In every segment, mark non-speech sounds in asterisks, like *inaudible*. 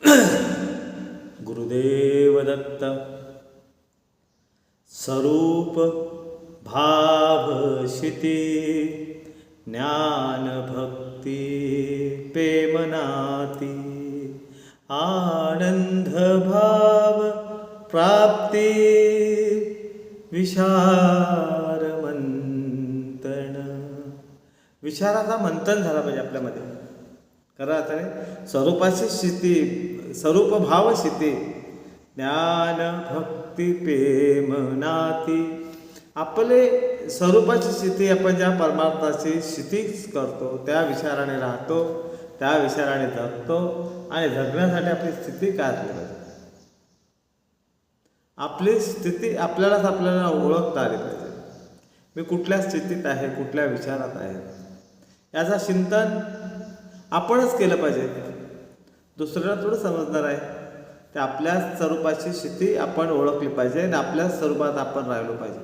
*coughs* गुरुदेव दत्त स्वरूप भाव शिती ज्ञान भक्ती प्रेमनाती आनंद भाव प्राप्ती विचार मंथन विचाराचा मंथन झाला पाहिजे आपल्यामध्ये. खरं आता रे स्वरूपाची स्थिती स्वरूप भाव स्थिती ज्ञान भक्ती प्रेम नाती आपले स्वरूपाची स्थिती आपण ज्या परमार्थाची स्थिती करतो त्या विचाराने राहतो त्या विचाराने जगतो आणि जगण्यासाठी आपली स्थिती काय असली पाहिजे. आपली स्थिती आपल्यालाच आपल्याला ओळखता आली पाहिजे. मी कुठल्या स्थितीत आहे कुठल्या विचारात आहे? याचा चिंतन आपणच केलं पाहिजे. दुसऱ्याला थोडं समजणार आहे. ते आपल्या स्वरूपाची स्थिती आपण ओळखली पाहिजे आणि आपल्या स्वरूपात आपण राहिलो पाहिजे.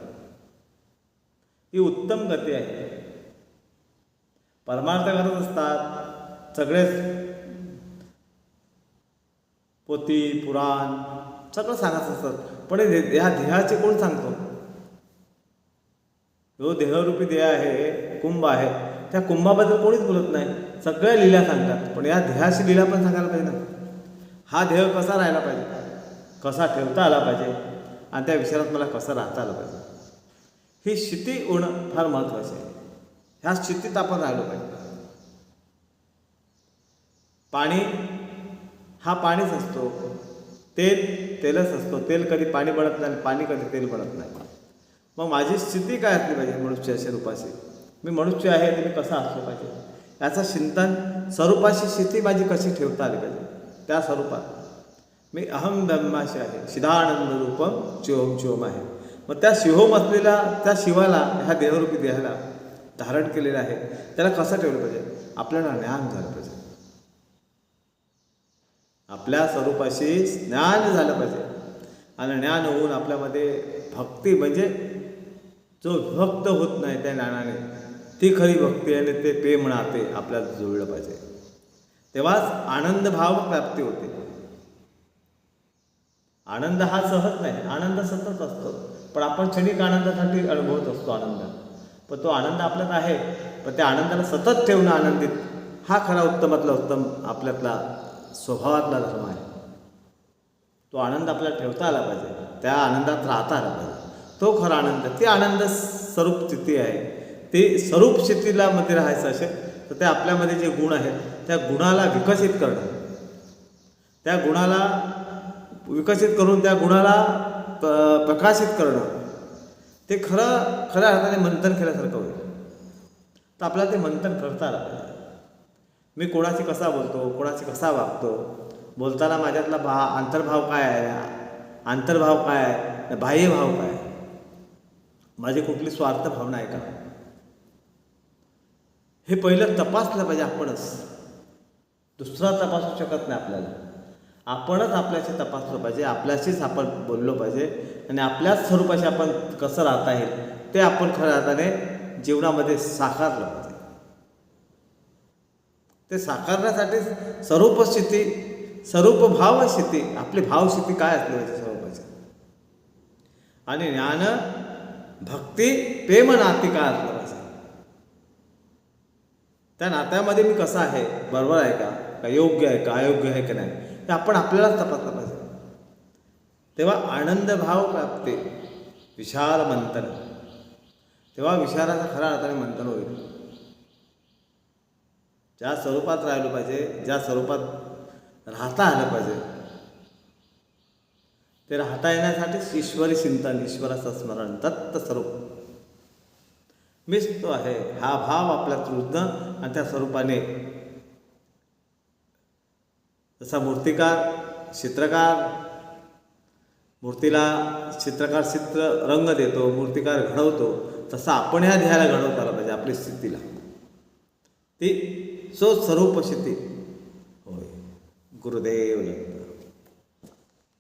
ही उत्तम गती आहे. परमार्थ करत असतात. सगळेच पोती पुराण सगळं सांगत असतात. पण हे ह्या देहाचे कोण सांगतो? जो देहरूपी देह आहे कुंभ आहे. त्या कुंभाबद्दल कोणीच बोलत नाही. सगळ्या लीला सांगतात. पण या ध्येयाशी लीला पण सांगायला पाहिजे ना. हा ध्येय कसा राहायला पाहिजे? कसा ठेवता आला पाहिजे? आणि त्या विचारात मला कसं राहता आलं पाहिजे? ही स्थिती होणं फार महत्त्वाचं आहे. ह्या स्थितीत आपण राहिलो पाहिजे. पाणी हा पाणीच असतो. तेल तेलच असतो. तेल कधी पाणी बनत नाही पाणी कधी तेल बनत नाही. मग माझी स्थिती काय असली पाहिजे? मनुष्याच्या रूपाची मी मनुष्य आहे तर मी कसा असलो पाहिजे? याचं चिंतन स्वरूपाशी स्थिती माझी कशी ठेवता आली पाहिजे? त्या स्वरूपात. मी अहम ब्रह्माशी आहे शिदानंद रूपम शिवम शिवम आहे. मग त्या शिवम असलेल्या त्या शिवाला ह्या देहरूपी देहाला धारण केलेलं आहे. त्याला कसं ठेवलं पाहिजे? आपल्याला ज्ञान झालं पाहिजे. आपल्या स्वरूपाशी ज्ञान झालं पाहिजे. आणि ज्ञान होऊन आपल्यामध्ये भक्ती म्हणजे जो विभक्त होत नाही त्या ज्ञानाने ती खरी भक्ती आणि ते प्रेम नाते आपल्याला जुळलं पाहिजे. तेव्हाच आनंद भाव प्राप्ती होते. आनंद हा सहज नाही आनंद सतत असतो. पण आपण क्षणिक आनंदासाठी अनुभवत असतो आनंद. पण तो आनंद आपल्यात आहे पण त्या आनंदाला सतत ठेवणं आनंदित हा खरा उत्तमातला उत्तम आपल्यातला स्वभावातला धर्म आहे. तो आनंद आपल्याला ठेवता आला पाहिजे त्या आनंदात राहता आला पाहिजे. तो खरा आनंद ती आनंद स्वरूप स्थिती आहे. ते स्वरूप शेतीला मध्ये राहायचं असेल तर त्या आपल्यामध्ये जे गुण आहेत त्या गुणाला विकसित करणं. त्या गुणाला विकसित करून त्या गुणाला प- प्रकाशित करणं. ते खरं खऱ्या अर्थाने मंथन केल्यासारखं होईल. तर आपल्याला ते मंथन करता आलं पाहिजे. मी कोणाशी कसा बोलतो कोणाशी कसा वागतो बोलताना माझ्यातला भा आंतरभाव काय आहे आंतरभाव काय आहे? बाह्यभाव काय माझी कुठली स्वार्थ भावना आहे का? हे पहिलं तपासलं पाहिजे आपणच. दुसरा तपासू शकत नाही आपल्याला. आपणच आपल्याशी तपासलं पाहिजे आपल्याशीच आपण बोललो पाहिजे आणि आपल्याच स्वरूपाशी आपण कसं राहता येईल ते आपण खऱ्या अर्थाने जीवनामध्ये साकारलं पाहिजे. ते साकारण्यासाठी स्वरूप स्थिती स्वरूप भाव स्थिती आपली भावस्थिती काय असली पाहिजे स्वरूपाची? आणि ज्ञान भक्ती प्रेम नाती काय असलं त्या नात्यामध्ये मी कसा आहे बरोबर आहे का? का योग्य आहे का अयोग्य आहे का नाही? हे आपण आपल्यालाच तपासलं पाहिजे. तेव्हा आनंद भाव प्राप्ती विशाल मंथन. तेव्हा विचाराचा खरा अर्थाने मंथन होईल. ज्या स्वरूपात राहिलो पाहिजे ज्या स्वरूपात राहता आलं पाहिजे ते राहता येण्यासाठीच ईश्वरी चिंतन ईश्वराचं स्मरण दत्त स्वरूप. मीच तो आहे. हा भाव आपला कृष्ण आणि त्या स्वरूपाने. जसा मूर्तिकार चित्रकार मूर्तीला चित्रकार चित्र रंग देतो मूर्तिकार घडवतो तसा आपण ह्या ध्येयाला घडवता आला पाहिजे आपली स्थितीला. ती सो स्वरूप स्थिती होय. गुरुदेव दत्त